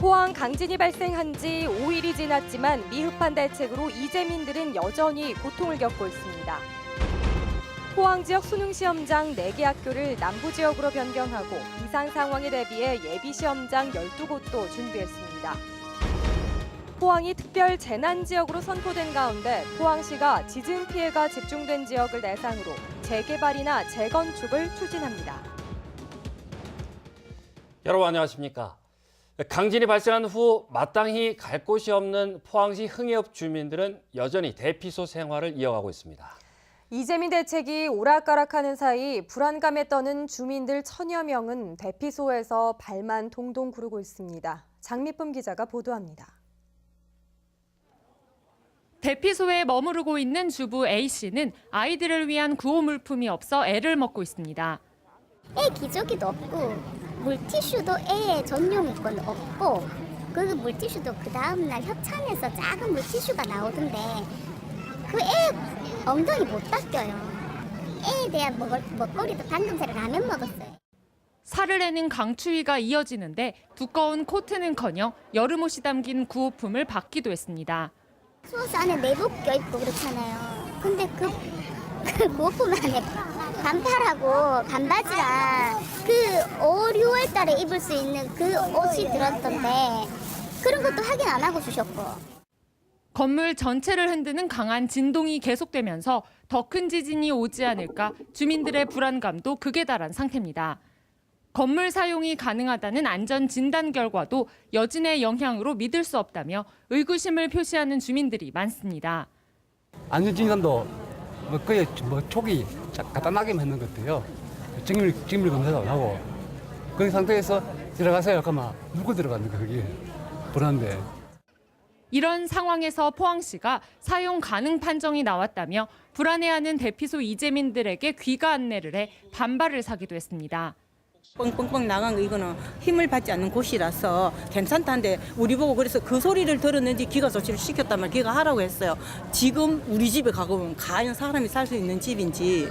포항 강진이 발생한 지 5일이 지났지만 미흡한 대책으로 이재민들은 여전히 고통을 겪고 있습니다. 포항 지역 수능 시험장 4개 학교를 남부 지역으로 변경하고 이상 상황에 대비해 예비 시험장 12곳도 준비했습니다. 포항이 특별 재난 지역으로 선포된 가운데 포항시가 지진 피해가 집중된 지역을 대상으로 재개발이나 재건축을 추진합니다. 여러분 안녕하십니까? 강진이 발생한 후 마땅히 갈 곳이 없는 포항시 흥해읍 주민들은 여전히 대피소 생활을 이어가고 있습니다. 이재민 대책이 오락가락하는 사이 불안감에 떠는 주민들 천여 명은 대피소에서 발만 동동 구르고 있습니다. 장미쁨 기자가 보도합니다. 대피소에 머무르고 있는 주부 A 씨는 아이들을 위한 구호 물품이 없어 애를 먹고 있습니다. 애 기저귀도 없고 물티슈도 애 전용 건 없고 그 물티슈도 그 다음날 협찬해서 작은 물티슈가 나오던데 그 애 엉덩이 못 닦여요. 애에 대한 먹을, 먹거리도 방금 전에 라면 먹었어요. 살을 내는 강추위가 이어지는데 두꺼운 코트는커녕 여름옷이 담긴 구호품을 받기도 했습니다. 추워서 안에 내복 껴입고 그렇잖아요. 근데 그, 그 고품 안에 반팔하고 반바지랑 그 5, 6월 달에 입을 수 있는 그 옷이 들었던데 그런 것도 확인 안 하고 주셨고. 건물 전체를 흔드는 강한 진동이 계속되면서 더 큰 지진이 오지 않을까 주민들의 불안감도 극에 달한 상태입니다. 건물 사용이 가능하다는 안전 진단 결과도 여진의 영향으로 믿을 수 없다며 의구심을 표시하는 주민들이 많습니다. 안전 진단도 뭐 거의 뭐 초기 간단하게만 했는 것 같아요. 정밀, 정밀 검사도 안 하고 그 상태에서 들어가서요. 잠깐만 누구 들어갔는가 그게 불안한데 이런 상황에서 포항시가 사용 가능 판정이 나왔다며 불안해하는 대피소 이재민들에게 귀가 안내를 해 반발을 사기도 했습니다. 뻥뻥뻥 나간 거 이거는 힘을 받지 않는 곳이라서 괜찮다는데 우리 보고 그래서 그 소리를 들었는지 기가 조치를 시켰단 말 기가 하라고 했어요. 지금 우리 집에 가보면 과연 사람이 살 수 있는 집인지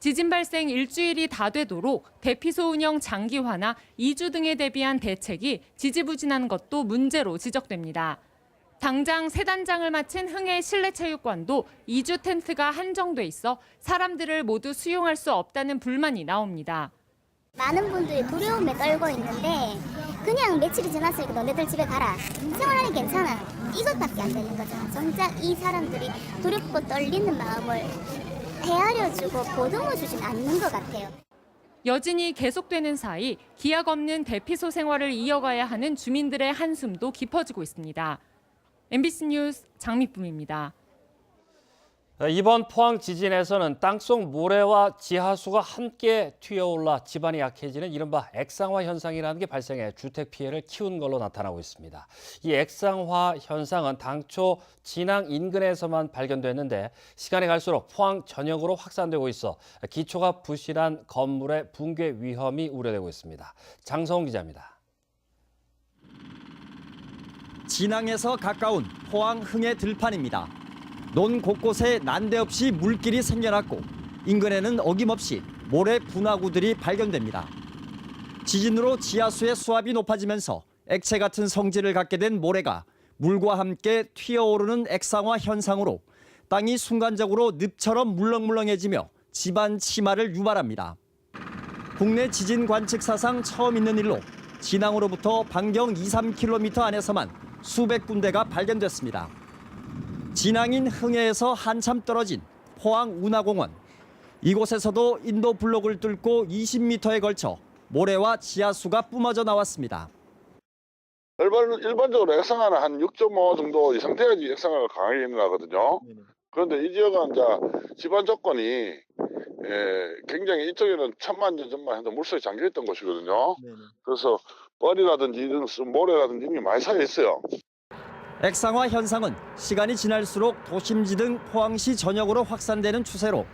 지진 발생 일주일이 다 되도록 대피소 운영 장기화나 이주 등에 대비한 대책이 지지부진한 것도 문제로 지적됩니다. 당장 세 단장을 마친 흥해 실내체육관도 이주 텐트가 한정돼 있어 사람들을 모두 수용할 수 없다는 불만이 나옵니다. 많은 분들이 두려움에 떨고 있는데 그냥 며칠이 지났으니까 너네들 집에 가라. 생활하니 괜찮아. 이것밖에 안 되는 거죠. 정작 이 사람들이 두렵고 떨리는 마음을 헤아려주고 보듬어 주진 않는 것 같아요. 여진이 계속되는 사이 기약 없는 대피소 생활을 이어가야 하는 주민들의 한숨도 깊어지고 있습니다. MBC 뉴스 장미쁨입니다. 이번 포항 지진에서는 땅속 모래와 지하수가 함께 튀어올라 집안이 약해지는 이른바 액상화 현상이라는 게 발생해 주택 피해를 키운 걸로 나타나고 있습니다. 이 액상화 현상은 당초 진앙 인근에서만 발견됐는데 시간이 갈수록 포항 전역으로 확산되고 있어 기초가 부실한 건물의 붕괴 위험이 우려되고 있습니다. 장성훈 기자입니다. 진앙에서 가까운 포항 흥해 들판입니다. 논 곳곳에 난데없이 물길이 생겨났고 인근에는 어김없이 모래 분화구들이 발견됩니다. 지진으로 지하수의 수압이 높아지면서 액체 같은 성질을 갖게 된 모래가 물과 함께 튀어오르는 액상화 현상으로 땅이 순간적으로 늪처럼 물렁물렁해지며 집안 침하를 유발합니다. 국내 지진 관측 사상 처음 있는 일로 진앙으로부터 반경 2, 3km 안에서만 수백 군데가 발견됐습니다. 진앙인 흥해에서 한참 떨어진 포항 운하공원. 이곳에서도 인도 블록을 뚫고 20m에 걸쳐 모래와 지하수가 뿜어져 나왔습니다. 일반, 일반적으로 액상화는 한 6.5 정도 이상 돼야지 액상화가 강하게 일어나거든요. 그런데 이 지역은 이제 집안 조건이 예, 굉장히 이쪽에는 천만 년 전만 해도 물속에 잠겨있던 곳이거든요. 그래서 뻘이라든지 이런 수- 모래라든지 이런 게 많이 쌓여 있어요. 액상화 현상은 시간이 지날수록 도심지 등 포항시 전역으로 확산되는 추세로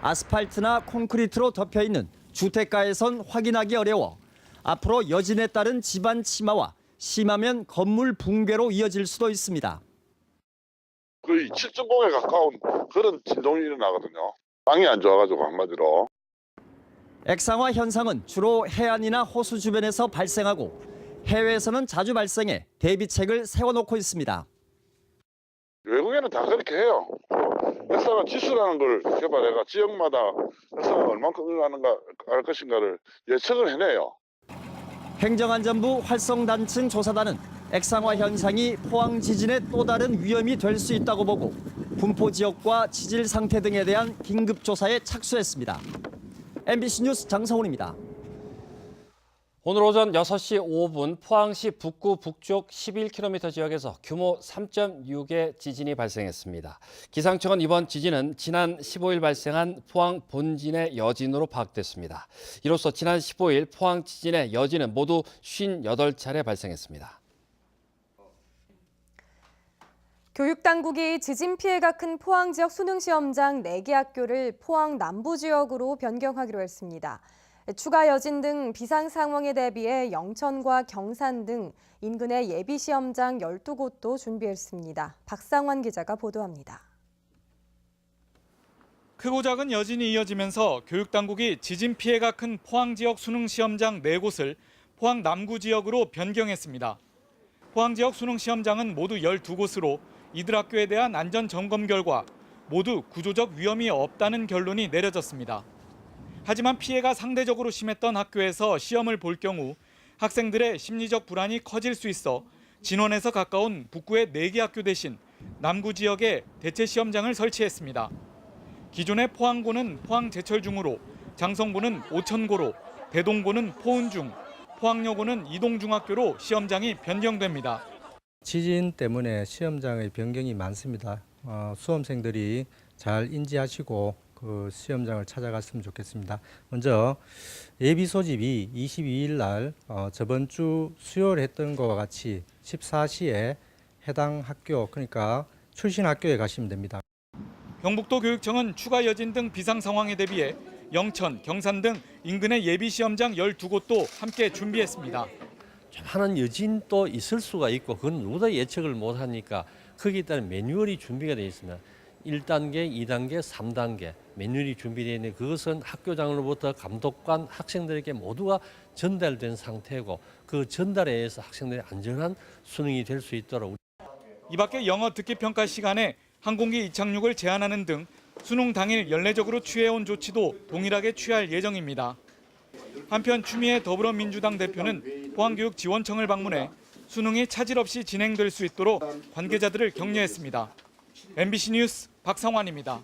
아스팔트나 콘크리트로 덮여 있는 주택가에선 확인하기 어려워 앞으로 여진에 따른 집안 침하와 심하면 건물 붕괴로 이어질 수도 있습니다. 거의 7.0에 가까운 그런 진동이 일어나거든요. 땅이 안 좋아가지고 한마디로. 액상화 현상은 주로 해안이나 호수 주변에서 발생하고 해외에서는 자주 발생해 대비책을 세워놓고 있습니다. 외국에는 다 그렇게 해요. 역사관 지수라는 걸 개발해가 지역마다 역사가 얼만큼 일어나는가 할 것인가를 예측을 해내요. 행정안전부 활성단층 조사단은 액상화 현상이 포항 지진의 또 다른 위험이 될 수 있다고 보고 분포 지역과 지질 상태 등에 대한 긴급 조사에 착수했습니다. MBC 뉴스 장성훈입니다. 오늘 오전 6시 5분 포항시 북구 북쪽 11km 지역에서 규모 3.6의 지진이 발생했습니다. 기상청은 이번 지진은 지난 15일 발생한 포항 본진의 여진으로 파악됐습니다. 이로써 지난 15일 포항 지진의 여진은 모두 58차례 발생했습니다. 교육당국이 지진 피해가 큰 포항 지역 수능 시험장 4개 학교를 포항 남부 지역으로 변경하기로 했습니다. 추가 여진 등 비상 상황에 대비해 영천과 경산 등 인근의 예비 시험장 12곳도 준비했습니다. 박상환 기자가 보도합니다. 크고 작은 여진이 이어지면서 교육당국이 지진 피해가 큰 포항 지역 수능 시험장 4곳을 포항 남구 지역으로 변경했습니다. 포항 지역 수능 시험장은 모두 12곳으로 이들 학교에 대한 안전 점검 결과 모두 구조적 위험이 없다는 결론이 내려졌습니다. 하지만 피해가 상대적으로 심했던 학교에서 시험을 볼 경우 학생들의 심리적 불안이 커질 수 있어 진원에서 가까운 북구의 4개 학교 대신 남구 지역에 대체 시험장을 설치했습니다. 기존의 포항고는 포항 제철중으로, 장성고는 오천고로, 대동고는 포은중, 포항여고는 이동중학교로 시험장이 변경됩니다. 지진 때문에 시험장의 변경이 많습니다. 어, 수험생들이 잘 인지하시고 그 시험장을 찾아갔으면 좋겠습니다. 먼저 예비 소집이 22일 날 어, 저번 주 수요일 했던 것과 같이 14시에 해당 학교 그러니까 출신 학교에 가시면 됩니다. 경북도 교육청은 추가 여진 등 비상 상황에 대비해 영천, 경산 등 인근의 예비 시험장 12곳도 함께 준비했습니다. 좀 하는 여진도 있을 수가 있고 그건 누구도 예측을 못 하니까 거기에 따른 매뉴얼이 준비가 되어 있습니다. 1단계, 2단계, 3단계 매뉴얼이 준비되어 있는데 그것은 학교장으로부터 감독관 학생들에게 모두가 전달된 상태고 그 전달에 의해서 학생들의 안전한 수능이 될 수 있도록 이 밖에 영어 듣기 평가 시간에 항공기 이착륙을 제한하는 등 수능 당일 연례적으로 취해온 조치도 동일하게 취할 예정입니다. 한편 추미애 더불어민주당 대표는 포항교육지원청을 방문해 수능이 차질 없이 진행될 수 있도록 관계자들을 격려했습니다. MBC 뉴스 박상환입니다.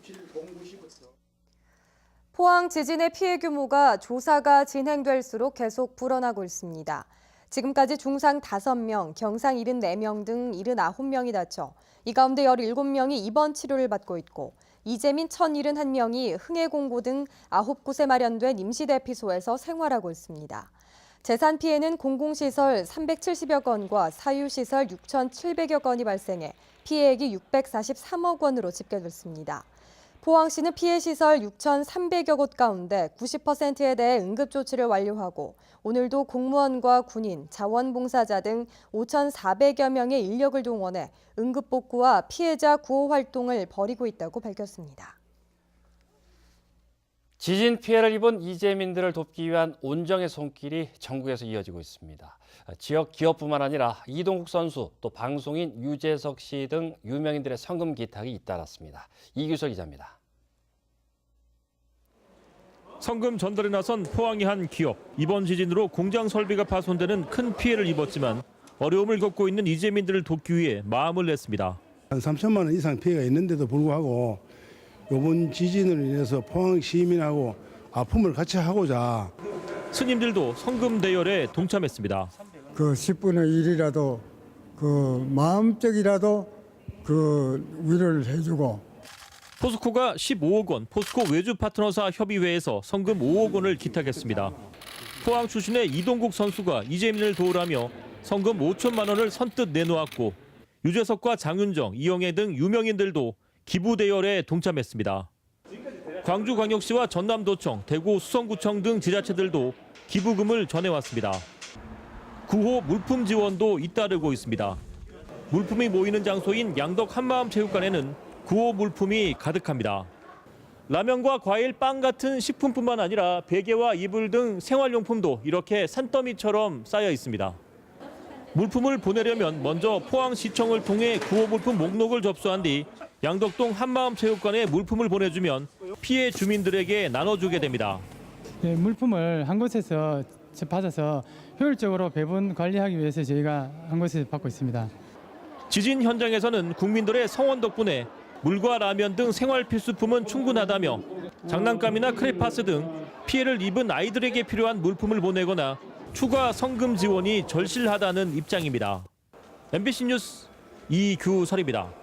포항 지진의 피해 규모가 조사가 진행될수록 계속 불어나고 있습니다. 지금까지 중상 5명, 경상 74명 등 79명이 다쳐 이 가운데 17명이 입원 치료를 받고 있고 이재민 1,071명이 흥해공고 등 9곳에 마련된 임시대피소에서 생활하고 있습니다. 재산 피해는 공공시설 370여 건과 사유시설 6,700여 건이 발생해 피해액이 643억 원으로 집계됐습니다. 포항시는 피해 시설 6,300여 곳 가운데 90%에 대해 응급 조치를 완료하고 오늘도 공무원과 군인, 자원봉사자 등 5,400여 명의 인력을 동원해 응급 복구와 피해자 구호 활동을 벌이고 있다고 밝혔습니다. 지진 피해를 입은 이재민들을 돕기 위한 온정의 손길이 전국에서 이어지고 있습니다. 지역 기업뿐만 아니라 이동국 선수, 또 방송인 유재석 씨 등 유명인들의 성금 기탁이 잇따랐습니다. 이규석 기자입니다. 성금 전달에 나선 포항의 한 기업. 이번 지진으로 공장 설비가 파손되는 큰 피해를 입었지만 어려움을 겪고 있는 이재민들을 돕기 위해 마음을 냈습니다. 한 3천만 원 이상 피해가 있는데도 불구하고 이번 지진으로 인해서 포항 시민하고 아픔을 같이 하고자 스님들도 성금 대열에 동참했습니다. 그 10분의 1이라도 그 마음적이라도 그 위로를 해주고 포스코가 15억 원, 포스코 외주 파트너사 협의회에서 성금 5억 원을 기탁했습니다. 포항 출신의 이동국 선수가 이재민을 도우라며 성금 5천만 원을 선뜻 내놓았고 유재석과 장윤정, 이영애 등 유명인들도 기부 대열에 동참했습니다. 광주광역시와 전남도청, 대구 수성구청 등 지자체들도 기부금을 전해왔습니다. 구호 물품 지원도 잇따르고 있습니다. 물품이 모이는 장소인 양덕 한마음체육관에는 구호 물품이 가득합니다. 라면과 과일, 빵 같은 식품뿐만 아니라 베개와 이불 등 생활용품도 이렇게 산더미처럼 쌓여 있습니다. 물품을 보내려면 먼저 포항시청을 통해 구호 물품 목록을 접수한 뒤 양덕동 한마음체육관에 물품을 보내주면 피해 주민들에게 나눠주게 됩니다. 네, 물품을 한 곳에서 받아서 효율적으로 배분 관리하기 위해서 저희가 한 곳에서 받고 있습니다. 지진 현장에서는 국민들의 성원 덕분에 물과 라면 등 생활 필수품은 충분하다며 장난감이나 크레파스 등 피해를 입은 아이들에게 필요한 물품을 보내거나 추가 성금 지원이 절실하다는 입장입니다. MBC 뉴스 이규설입니다.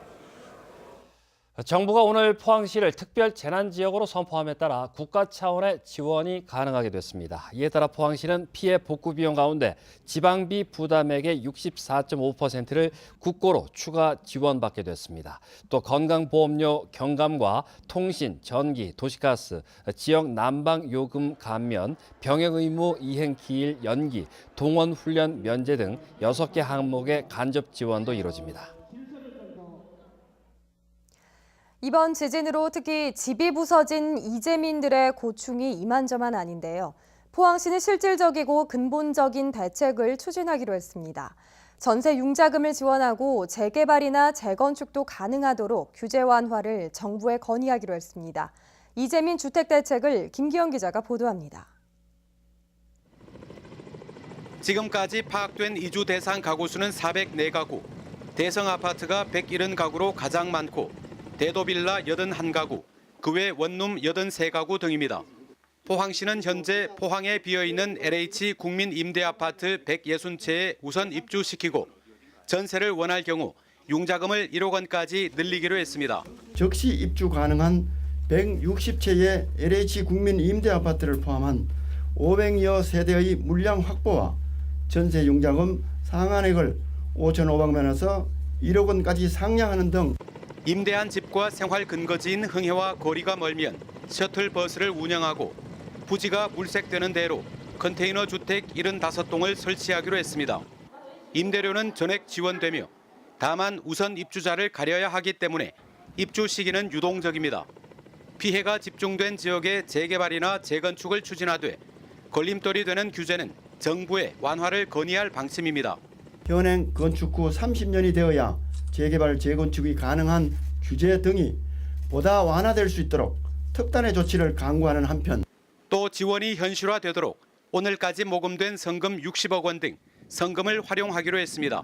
정부가 오늘 포항시를 특별 재난 지역으로 선포함에 따라 국가 차원의 지원이 가능하게 됐습니다. 이에 따라 포항시는 피해 복구 비용 가운데 지방비 부담액의 64.5%를 국고로 추가 지원받게 됐습니다. 또 건강보험료 경감과 통신, 전기, 도시가스, 지역 난방 요금 감면, 병역 의무 이행 기일 연기, 동원 훈련 면제 등 6개 항목의 간접 지원도 이루어집니다. 이번 지진으로 특히 집이 부서진 이재민들의 고충이 이만저만 아닌데요. 포항시는 실질적이고 근본적인 대책을 추진하기로 했습니다. 전세 융자금을 지원하고 재개발이나 재건축도 가능하도록 규제 완화를 정부에 건의하기로 했습니다. 이재민 주택 대책을 김기영 기자가 보도합니다. 지금까지 파악된 이주 대상 가구 수는 404가구, 대성 아파트가 170가구로 가장 많고 대도빌라 81가구, 그 외 원룸 83가구 등입니다. 포항시는 현재 포항에 비어있는 LH 국민 임대아파트 160채에 우선 입주시키고 전세를 원할 경우 융자금을 1억 원까지 늘리기로 했습니다. 즉시 입주 가능한 160채의 LH 국민 임대 아파트를 포함한 500여 세대의 물량 확보와 전세 융자금 상한액을 5,500만 원에서 1억 원까지 상향하는 등 임대한 집과 생활 근거지인 흥해와 거리가 멀면 셔틀버스를 운영하고 부지가 물색되는 대로 컨테이너 주택 75동을 설치하기로 했습니다. 임대료는 전액 지원되며 다만 우선 입주자를 가려야 하기 때문에 입주 시기는 유동적입니다. 피해가 집중된 지역의 재개발이나 재건축을 추진하되 걸림돌이 되는 규제는 정부에 완화를 건의할 방침입니다. 현행 건축 후 30년이 되어야 재개발 재건축이 가능한 규제 등이 보다 완화될 수 있도록 특단의 조치를 강구하는 한편 또 지원이 현실화되도록 오늘까지 모금된 성금 60억 원 등 성금을 활용하기로 했습니다.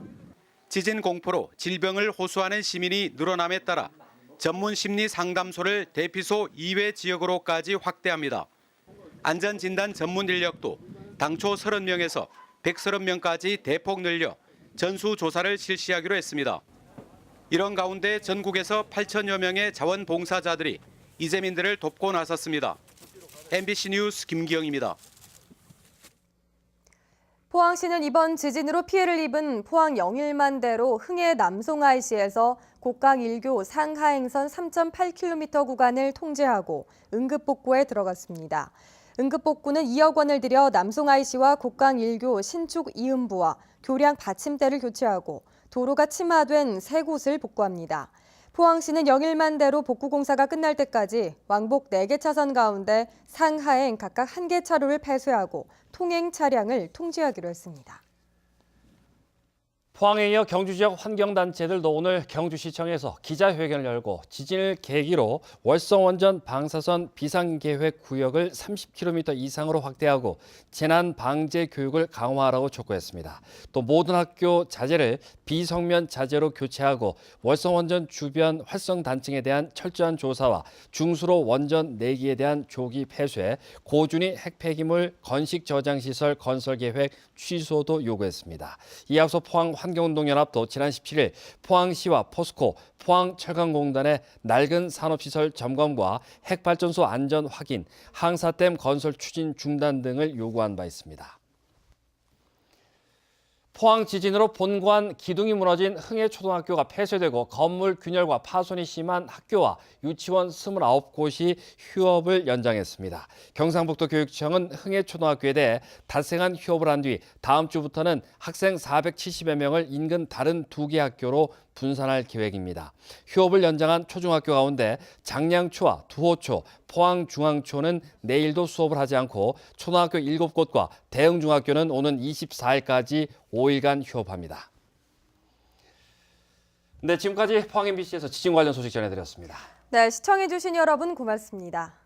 지진 공포로 질병을 호소하는 시민이 늘어남에 따라 전문 심리 상담소를 대피소 이외 지역으로까지 확대합니다. 안전진단 전문 인력도 당초 30명에서 130명까지 대폭 늘려 전수 조사를 실시하기로 했습니다. 이런 가운데 전국에서 8천여 명의 자원봉사자들이 이재민들을 돕고 나섰습니다. MBC 뉴스 김기영입니다. 포항시는 이번 지진으로 피해를 입은 포항 영일만대로 흥해 남송 IC에서 곡강 1교 상하행선 3.8km 구간을 통제하고 응급복구에 들어갔습니다. 응급복구는 2억 원을 들여 남송 IC와 곡강 1교 신축 이음부와 교량 받침대를 교체하고 도로가 침하된 세 곳을 복구합니다. 포항시는 영일만 대로 복구 공사가 끝날 때까지 왕복 4개 차선 가운데 상하행 각각 1개 차로를 폐쇄하고 통행 차량을 통제하기로 했습니다. 포항에 이어 경주 지역 환경단체들도 오늘 경주시청에서 기자회견을 열고 지진을 계기로 월성 원전 방사선 비상계획 구역을 30km 이상으로 확대하고 재난 방제 교육을 강화하라고 촉구했습니다. 또 모든 학교 자재를 비성면 자재로 교체하고 월성 원전 주변 활성 단층에 대한 철저한 조사와 중수로 원전 내기에 대한 조기 폐쇄, 고준위 핵폐기물 건식 저장 시설 건설 계획 취소도 요구했습니다. 이에 앞서 포항 환 경운동연합도 지난 17일 포항시와 포스코, 포항철강공단의 낡은 산업시설 점검과 핵발전소 안전 확인, 항사댐 건설 추진 중단 등을 요구한 바 있습니다. 포항 지진으로 본관 기둥이 무너진 흥해 초등학교가 폐쇄되고 건물 균열과 파손이 심한 학교와 유치원 29곳이 휴업을 연장했습니다. 경상북도 교육청은 흥해 초등학교에 대해 닷새간 휴업을 한 뒤 다음 주부터는 학생 470여 명을 인근 다른 두 개 학교로 분산할 계획입니다. 휴업을 연장한 초중학교 가운데 장량초와 두호초, 포항중앙초는 내일도 수업을 하지 않고 초등학교 7곳과 대흥중학교는 오는 24일까지 5일간 휴업합니다. 네, 지금까지 포항 MBC에서 지진 관련 소식 전해드렸습니다. 네, 시청해주신 여러분 고맙습니다.